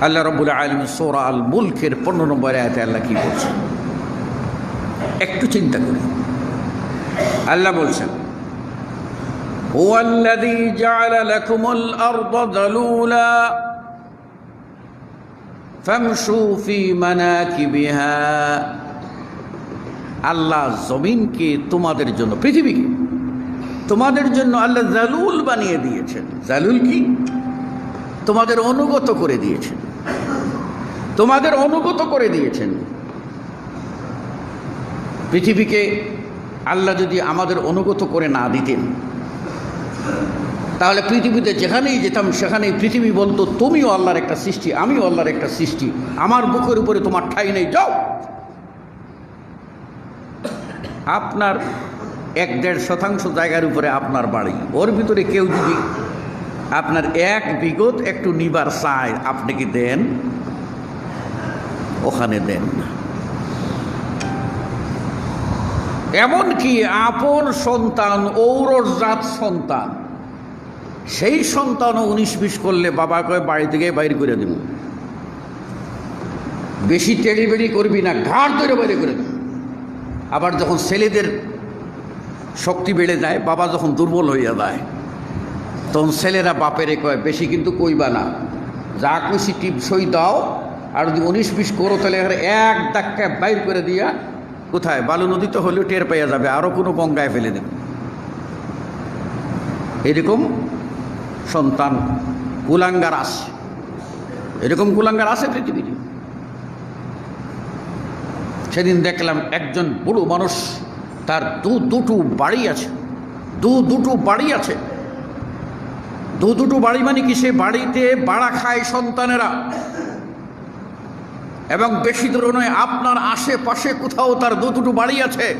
আল্লাহ রব্বুল আলম সোরা আল মুলকের পনেরো নম্বর আয়াতে আল্লাহ কি বলছেন একটু চিন্তা করি আল্লাহ বলছেন هو الذي جعل لكم الأرض ذلولا فامشوا في مناكبها আল্লাহ জমিনকে তোমাদের জন্য পৃথিবীকে তোমাদের জন্য আল্লাহ জালুল বানিয়ে দিয়েছেন জালুল কি তোমাদের অনুগত করে দিয়েছেন তোমাদের অনুগত করে দিয়েছেন। পৃথিবীকে আল্লাহ যদি আমাদের অনুগত করে না দিতেন, তাহলে পৃথিবীতে যেখানেই যেতাম, সেখানেই পৃথিবী বলতো, তুমিও আল্লাহর একটা সৃষ্টি, আমিও আল্লাহর একটা সৃষ্টি, আমার বুকের উপরে তোমার ঠাই নেই, যাও। আপনার এক দেড় শতাংশ জায়গার উপরে আপনার বাড়ি, ওর ভিতরে কেউ যদি আপনার এক বিগত একটু নিবার চায়, আপনি কি দেন? ওখানে দেন না। এমনকি আপন সন্তান ঔরজাত সন্তান, সেই সন্তানও উনিশ বিশ করলে বাবা কয়ে, বাড়ি থেকে বাইর করে দেব। বেশি টেড়ি বেড়ি করবি না, ঘাড় ধরে বাইরে করে দেব। আবার যখন ছেলেদের শক্তি বেড়ে যায়, বাবা যখন দুর্বল হইয়া যায়, তখন ছেলেরা বাপেরে কয়, বেশি কিন্তু কইবা না, যা খুশি টিপসই দাও আর যদি উনিশ বিশ করো, তাহলে এখানে এক ধাক্কা বাইর করে দিয়া কোথায়? বালু নদীতে হলেও টের পাইয়া যাবে আরও কোনো গঙ্গায় ফেলে দেবে। এরকম সন্তান কুলাঙ্গার আছে। এরকম কুলাঙ্গার আছে পৃথিবীতে। সেদিন দেখলাম একজন বুড়ো মানুষ, তার দু দুটো বাড়ি আছে। দু দুটো বাড়ি আছে। দু দুটো বাড়ি মানে কি? সে বাড়িতে বাড়া খায় সন্তানেরা। এবং বেশি দূর নয়, আপনার আশেপাশে কোথাও তার দু দুটো বাড়ি আছে।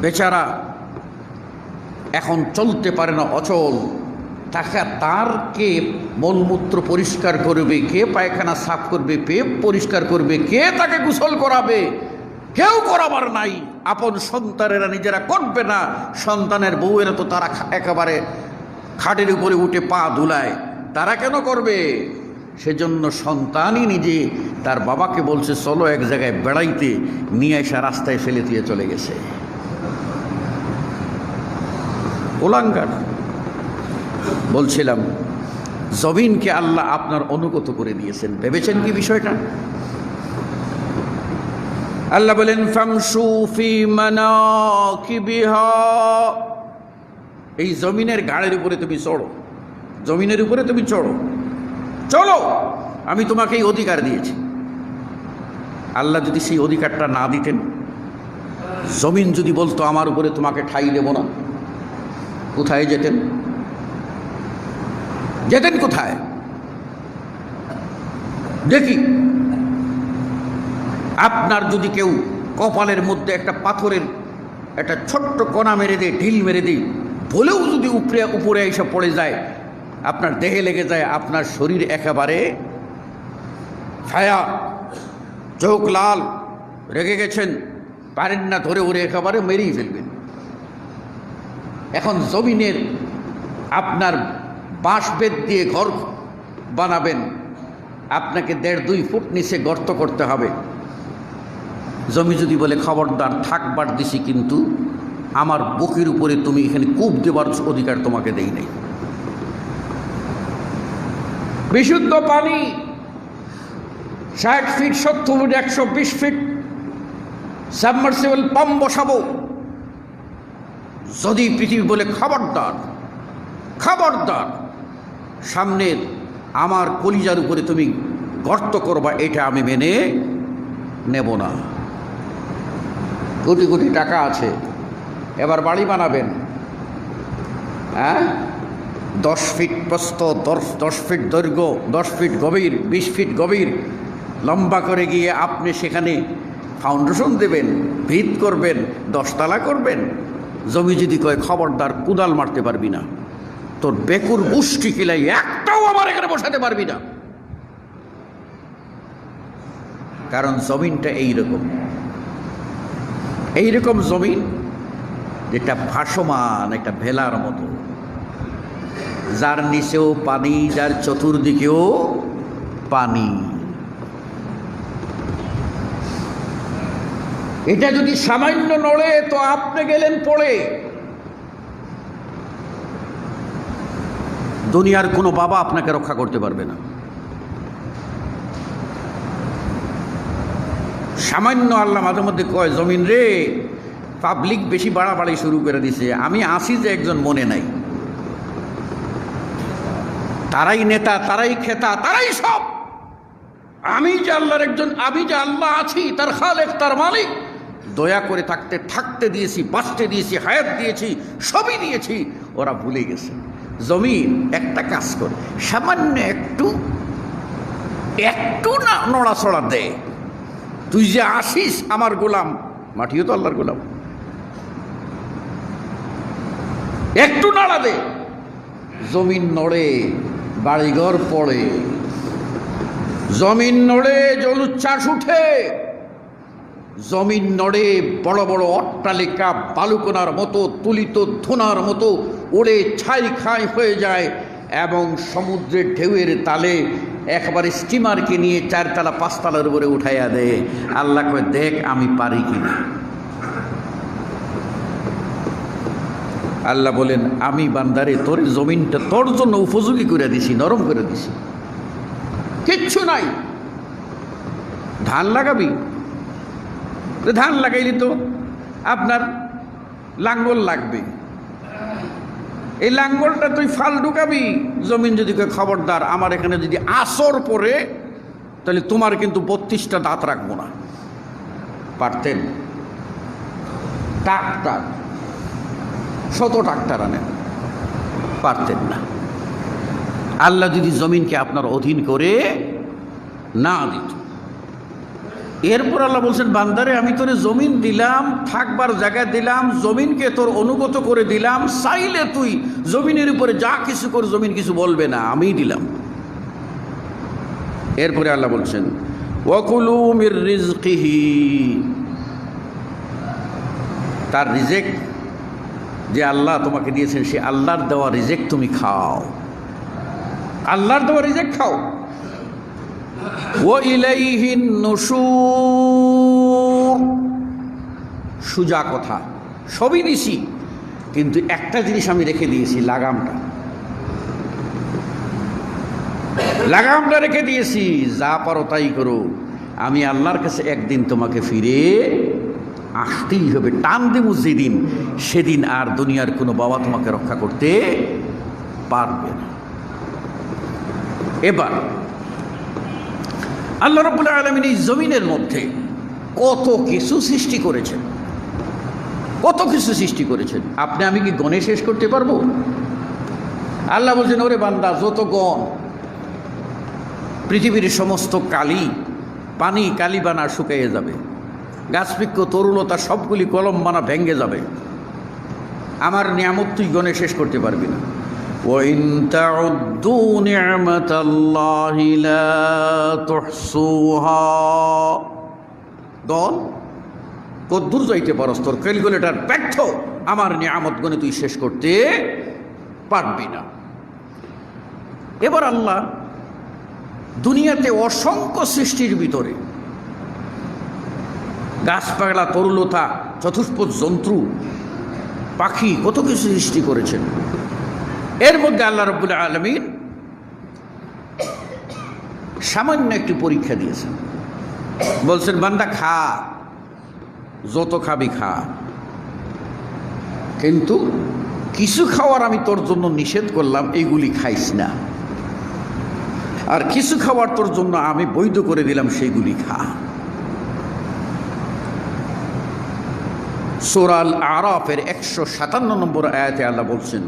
বেচারা এখন চলতে পারে না অচল। তাকে তার কে মলমূত্র পরিষ্কার করবে, কে পায়খানা সাফ করবে, কে পরিষ্কার করবে, কে তাকে গোসল করাবে? কেউ করাবার নাই। আপন সন্তানেরা নিজেরা করবে না। সন্তানের বউয়েরা তো তারা একেবারে খাটের উপরে উঠে পা দুলায় তারা কেন করবে? সেজন্য সন্তানই নিজে তার বাবাকে বলছে, চলো এক জায়গায় বেড়াইতে। নিয়ে এসে রাস্তায় ফেলে দিয়ে চলে গেছে। ওলাঙ্গার বলছিলাম, জমিনকে আল্লাহ আপনার অনুগত করে দিয়েছেন। ভেবেছেন কি বিষয়টা? আল্লাহ বলেন এই জমিনের গাড়ির উপরে তুমি চড়ো। জমিনের উপরে তুমি চড়ো। চলো, আমি তোমাকে এই অধিকার দিয়েছি। আল্লাহ যদি সেই অধিকারটা না দিতেন, জমিন যদি বলতো আমার উপরে তোমাকে ঠাই দেব না, কোথায় যেতেন? যেতেন কোথায়? দেখি। আপনার যদি কেউ কপালের মধ্যে একটা পাথরের একটা ছোট্ট কণা মেরে দেয়, ঢিল মেরে দিই বলেও যদি উপরে উপরে এসে পড়ে যায় আপনার দেহে লেগে যায়, আপনার শরীর একেবারে ছায়া, চোখ লাল, রেগে গেছেন, পারেন না ধরে ওরে একেবারে মেরেই ফেলবেন। এখন জমিনের আপনার বাঁশ বেদ দিয়ে ঘর বানাবেন, আপনাকে দেড় দুই ফুট নিচে গর্ত করতে হবে। জমি যদি বলে, খবরদার, থাকবার দিছি কিন্তু, আমার বুকের উপরে তুমি এখানে কূপ দেবার অধিকার তোমাকে দেই নাই। বিশুদ্ধ পানি, ষাট ফিট সত্তর ফুট একশো বিশ ফিট সাবমার্সিবল পাম্প বসাবো। যদি পৃথিবী বলে খবরদার খবরদার, সামনের আমার কলিজার উপরে তুমি গর্ত করবা, এটা আমি মেনে নেব না। কোটি কোটি টাকা আছে, এবার বাড়ি বানাবেন হ্যাঁ? দশ ফিট প্রস্থ, দশ দশ ফিট দৈর্ঘ্য, দশ ফিট গভীর, বিশ ফিট গভীর। লম্বা করে গিয়ে আপনি সেখানে ফাউন্ডেশন দেবেন, ভিত করবেন, দশতলা করবেন। জমি যদি কয়, খবরদার, কুদাল মারতে পারবি না। তোর বেকুর গোষ্ঠী কিলাই একটাও আমার এখানে বসাতে পারবি না। কারণ জমিনটা এইরকম। এইরকম জমিন যেটা ভাসমান, একটা ভেলার মতো। যার নিচেও পানি, যার চতুর্দিকেও পানি। এটা যদি সামান্য নড়ে, তো আপনি গেলেন পড়ে। দুনিয়ার কোনো বাবা আপনাকে রক্ষা করতে পারবে না। সামান্য আল্লাহ মাঝে মধ্যে কয়, জমিন রে পাবলিক বেশি বাড়াবাড়ি শুরু করে দিছে। আমি আসি যে একজন মনে নাই। তারাই নেতা, তারাই খেতা, তারাই সব। আমি যে আল্লাহর একজন, আমি যে আল্লাহ আছি, তার খালেক, তার মালিক, দয়া করে থাকতে থাকতে দিয়েছি, বাঁচতে দিয়েছি, হায়াত দিয়েছি, সবই দিয়েছি, ওরা ভুলে গেছে। জমিন, একটা কাজ করে, সামান্য একটু একটু না নড়াচড়া দেয় তুই যে আসিস আমার গোলাম, মাটিও তো আল্লাহর গোলাম। একটু নাড়া দে। জমিন নড়ে। বাড়িঘর পড়ে। জমিন নড়ে জলুচ্ছ্বাস উঠে। জমিন নড়ে বড় বড় অট্টালিকা বালুকোনার মতো, তুলিত ধুনার মতো ওড়ে ছাই খাই হয়ে যায় এবং সমুদ্রের ঢেউয়ের তালে একবারে স্টিমারকে নিয়ে চারতলা পাঁচতলার উপরে উঠাইয়া দেয়। আল্লাহ দেখ, আমি পারি কিনা? আল্লাহ বলেন, আমি বান্দারে, তোর জমিনটা তোর জন্য উপযোগী করে দিছি, নরম করে দিছি। কিচ্ছু নাই। ধান লাগাবি? ধান লাগাইলি তো, আপনার লাঙ্গল লাগবে। এই লাঙ্গলটা তুই ফাল ঢুকাবি। জমিন যদি খবরদার, আমার এখানে যদি আসর পরে তাহলে তোমার কিন্তু বত্রিশটা দাঁত রাখব না। পারতেন? টাকটাক শত ট্রাক্টর আনেন। পারতেন না। আল্লাহ যদি জমিনকে আপনার অধীন করে না দিত। এরপর আল্লাহ বলছেন, বান্দারে, আমি তোরে জমিন দিলাম, থাকবার জায়গা দিলাম, জমিনকে তোর অনুগত করে দিলাম, চাইলে তুই জমিনের উপরে যা কিছু কর, জমিন কিছু বলবে না, আমিই দিলাম। এরপরে আল্লাহ বলছেন, ওয়াকুলু মির রিজকিহি। তার রিজেক যে আল্লাহ তোমাকে দিয়েছেন, সে আল্লাহর দেওয়া রিজেক তুমি খাও। আল্লাহর দেওয়া রিজেক খাও। ও ইলাইহিন নুশুর। সুজা কথা, সবই দিছি কিন্তু একটা জিনিস আমি রেখে দিয়েছি, লাগামটা। লাগামটা রেখে দিয়েছি, যা পারো তাই করো। আমি আল্লাহর কাছে একদিন তোমাকে ফিরে আসতেই হবে। টান দেবো যেদিন, সেদিন আর দুনিয়ার কোনো বাবা তোমাকে রক্ষা করতে পারবে না। এবার, আল্লাহ রব্বুল আলমিন এই জমিনের মধ্যে কত কিছু সৃষ্টি করেছেন। কত কিছু সৃষ্টি করেছেন। আপনি, আমি কি গণে শেষ করতে পারব? আল্লাহ বলছেন, ওরে বান্দা, যত গণ, পৃথিবীর সমস্ত কালি, পানি কালিবানা শুকিয়ে যাবে। গাছবৃক্ষ তরুলতা সবগুলি কলম বানা ভেঙ্গে যাবে আমার নিয়ামত তুই গণে শেষ করতে পারবি না وإن تعدوا نعمة الله لا تحصوها দল কদ্দূর যাইতে পারস তোর ক্যালকুলেটার ব্যর্থ আমার নিয়ামত গণে তুই শেষ করতে পারবি না এবার আল্লাহ দুনিয়াতে অসংখ্য সৃষ্টির ভিতরে গাছপালা, তরুলতা চতুষ্পদ জন্তু, পাখি কত কিছু সৃষ্টি করেছেন। এর মধ্যে আল্লাহ রব্বুল আলমিন সামান্য একটি পরীক্ষা দিয়েছেন। বলছেন, বান্দা খা, যত খাবি খা। কিন্তু কিছু খাওয়ার আমি তোর জন্য নিষেধ করলাম এইগুলি খাইস না। আর কিছু খাওয়ার তোর জন্য আমি বৈধ করে দিলাম সেইগুলি খা। সোরাল আরাফের একশো সাতান্ন নম্বর আয়াতে আল্লাহ বলছেন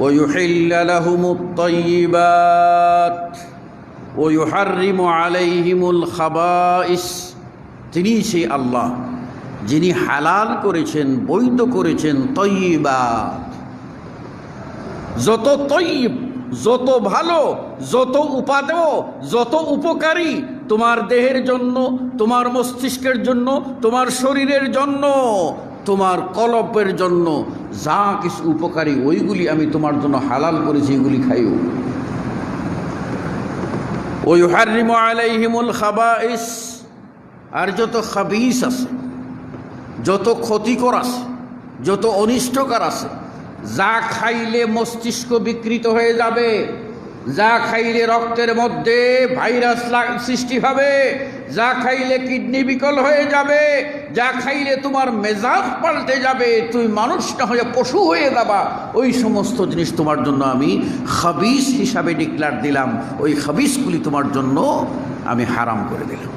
ويحل لهم الطيبات ويحرم عليهم الخبائث তিনি সেই আল্লাহ যিনি হালাল করেছেন বৈধ করেছেন তৈবাত যত তৈব যত ভালো যত উপাদেয় যত উপকারী তোমার দেহের জন্য, তোমার মস্তিষ্কের জন্য, তোমার শরীরের জন্য, তোমার কলবের জন্য যা কিছু উপকারী, ওইগুলি আমি তোমার জন্য হালাল করেছি এগুলি খাইও। ওই হারিম আলাইহিমুল খাবাইস, আর যত খাবিস আছে, যত ক্ষতিকর আছে, যত অনিষ্টকর আছে, যা খাইলে মস্তিষ্ক বিকৃত হয়ে যাবে। যা খাইলে রক্তের মধ্যে ভাইরাস সৃষ্টি হবে, যা খাইলে কিডনি বিকল হয়ে যাবে, যা খাইলে তোমার মেজাজ পাল্টে যাবে তুই মানুষ না হয়ে পশু হয়ে যাবা। ওই সমস্ত জিনিস তোমার জন্য আমি খাবিস হিসাবে ডিক্লার দিলাম। ওই খাবিসগুলি তোমার জন্য আমি হারাম করে দিলাম।